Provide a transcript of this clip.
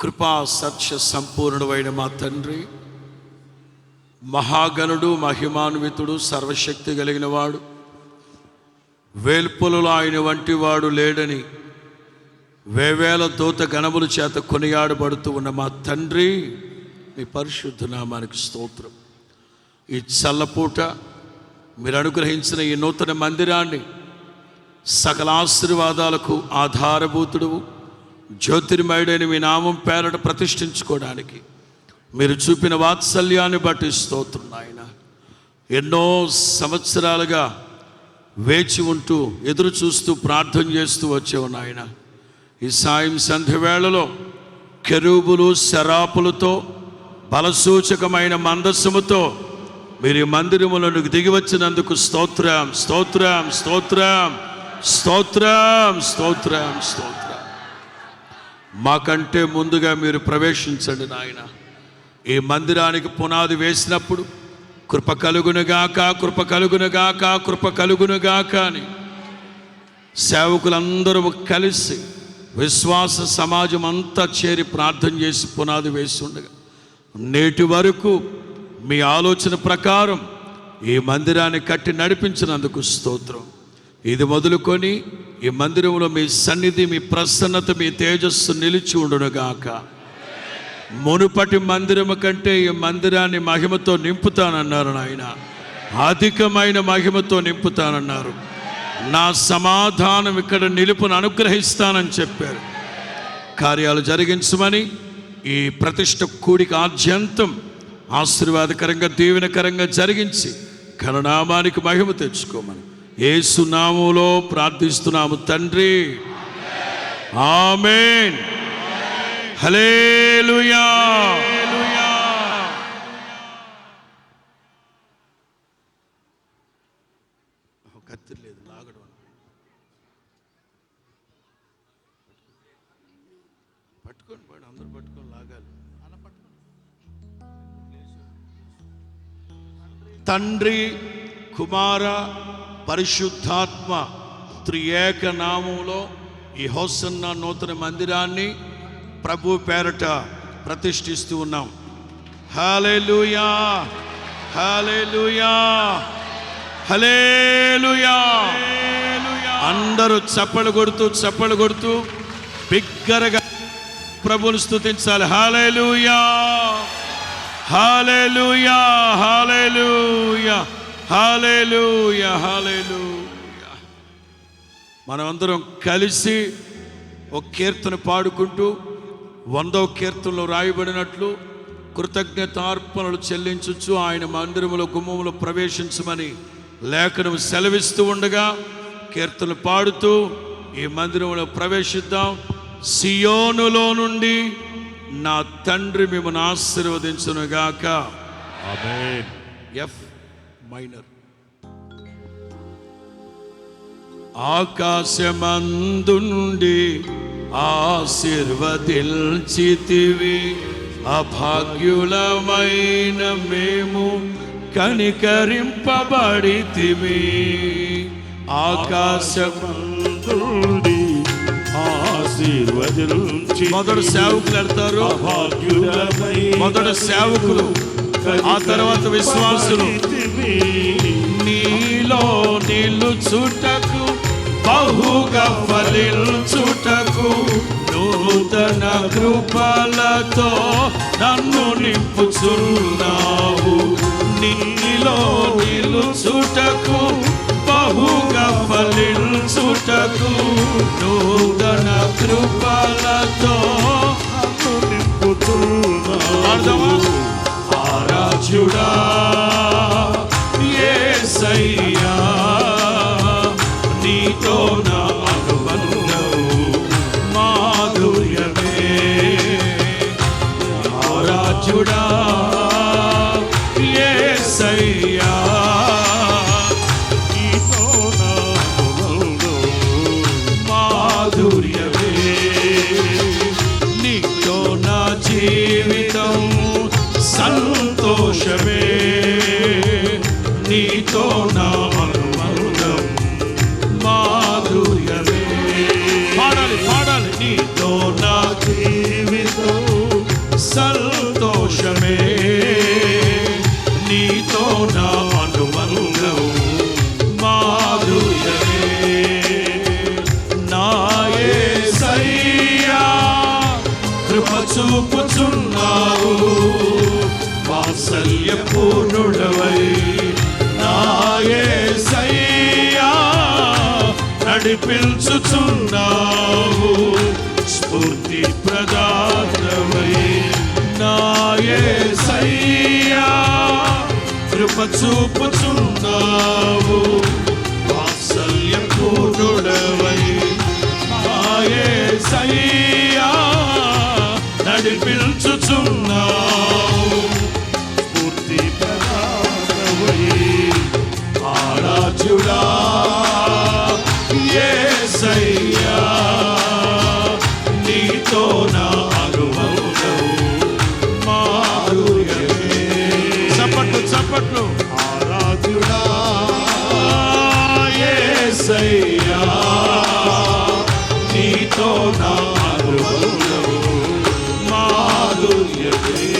కృపా సత్య సంపూర్ణమైన మా తండ్రి మహాగణుడు మహిమాన్వితుడు సర్వశక్తి కలిగిన వాడు వేల్పులలో ఆయన వంటి వాడు లేడని వేవేల దూత గణముల చేత కొనియాడబడుతూ ఉన్న మా తండ్రి మీ పరిశుద్ధ నామానికి స్తోత్రం. ఈ చల్లపూట మీరు అనుగ్రహించిన ఈ నూతన మందిరాన్ని సకల ఆశీర్వాదాలకు ఆధారభూతుడు జ్యోతిర్మయుడైన మీ నామం పేరట ప్రతిష్ఠించుకోవడానికి మీరు చూపిన వాత్సల్యాన్ని బట్టి స్తోత్రం నాయన. ఎన్నో సంవత్సరాలుగా వేచి ఉంటూ ఎదురు చూస్తూ ప్రార్థన చేస్తూ వచ్చేవు నాయన. ఈ సాయం సంధ్య వేళలో కెరూబులు శరాపులతో బలసూచకమైన మందస్సుముతో మీరు ఈ మందిరములను దిగి వచ్చినందుకు స్తోత్రం స్తోత్రం స్తోత్రం స్తోత్రం స్తోత్రం స్తోత్రం. మాకంటే ముందుగా మీరు ప్రవేశించండి నాయన. ఈ మందిరానికి పునాది వేసినప్పుడు కృప కలుగునుగాక కృప కలుగునుగాక కృప కలుగునుగాక అని సేవకులందరూ కలిసి విశ్వాస సమాజం అంతా చేరి ప్రార్థన చేసి పునాది వేసి ఉండగా నేటి వరకు మీ ఆలోచన ప్రకారం ఈ మందిరాన్ని కట్టి నడిపించినందుకు స్తోత్రం. ఇది మొదలుకొని ఈ మందిరంలో మీ సన్నిధి మీ ప్రసన్నత మీ తేజస్సు నిలిచి ఉండునుగాక. మునుపటి మందిరము కంటే ఈ మందిరాన్ని మహిమతో నింపుతానన్నారు నాయన. అధికమైన మహిమతో నింపుతానన్నారు. నా సమాధానం ఇక్కడ నిలుపును అనుగ్రహిస్తానని చెప్పారు. కార్యాలు జరిగించమని ఈ ప్రతిష్ట కూడిక ఆద్యంతం ఆశీర్వాదకరంగా దీవెనకరంగా జరిగించి ఘననామానికి మహిమ తెచ్చుకోమని ఏసునామంలో ప్రార్థిస్తున్నాము తండ్రి. ఆమెన్. హలేలుయా కత్తి లేదు లాగడం. పట్టుకొని పోయి అందరూ పట్టుకొని లాగాలి. తండ్రి కుమార పరిశుద్ధాత్మ త్రియేక నామంలో ఈ హోసన్న నూతన మందిరాన్ని ప్రభు పేరట ప్రతిష్ఠిస్తూ ఉన్నాం. హలేలుయా హలేలుయా హలేలుయా అందరూ చప్పలు కొడుతూ చప్పలు కొడుతూ బిగ్గరగా ప్రభుని స్థుతించాలి హాలేలుయా హాలేలుయా హాలేలుయా మనమందరం కలిసి ఒక కీర్తన పాడుకుంటూ వందో కీర్తనలో రాయబడినట్లు కృతజ్ఞతార్పణలు చెల్లించచ్చు ఆయన మందిరములో గుమ్మములో ప్రవేశించమని లేఖనం సెలవిస్తూ ఉండగా కీర్తనలు పాడుతూ ఈ మందిరంలో ప్రవేశిద్దాం. సియోనులో నుండి నా తండ్రి మిమ్మల్ని ఆశీర్వదించునుగాక. F minor ఆకాశమందుండి ఆశీర్వదిల్చితివి. అభాగ్యులమైన మేము కనికరింపబడితివి. ఆకాశమందుండి ఆశీర్వదించి మొదటి సేవకులు అభాగ్యులమై మొదటి సేవకులు. ఆ తర్వాత విశ్వాసులు నీలో నిలుచుటకు బహుగా ఫలించుటకు నూతన కృపలతో నన్ను నింపుచున్నావు నీలో నిలుచుటకు బహుగా ఫలించుటకు నూతన కృపలతో పాడదామా? pode. సంతోషమే. నీతో నా అనుబంధం మాధుర్యమే. పాడాలి పాడాలి. నీతో నా జీవితం సంతోషమే. పూర్ణుడవై నాయే సయ్యా నడిపించుచున్నావు. స్ఫూర్తి ప్రదాతవై నాయే సయ్యా కృప చూపుచున్నావు. Hallelujah.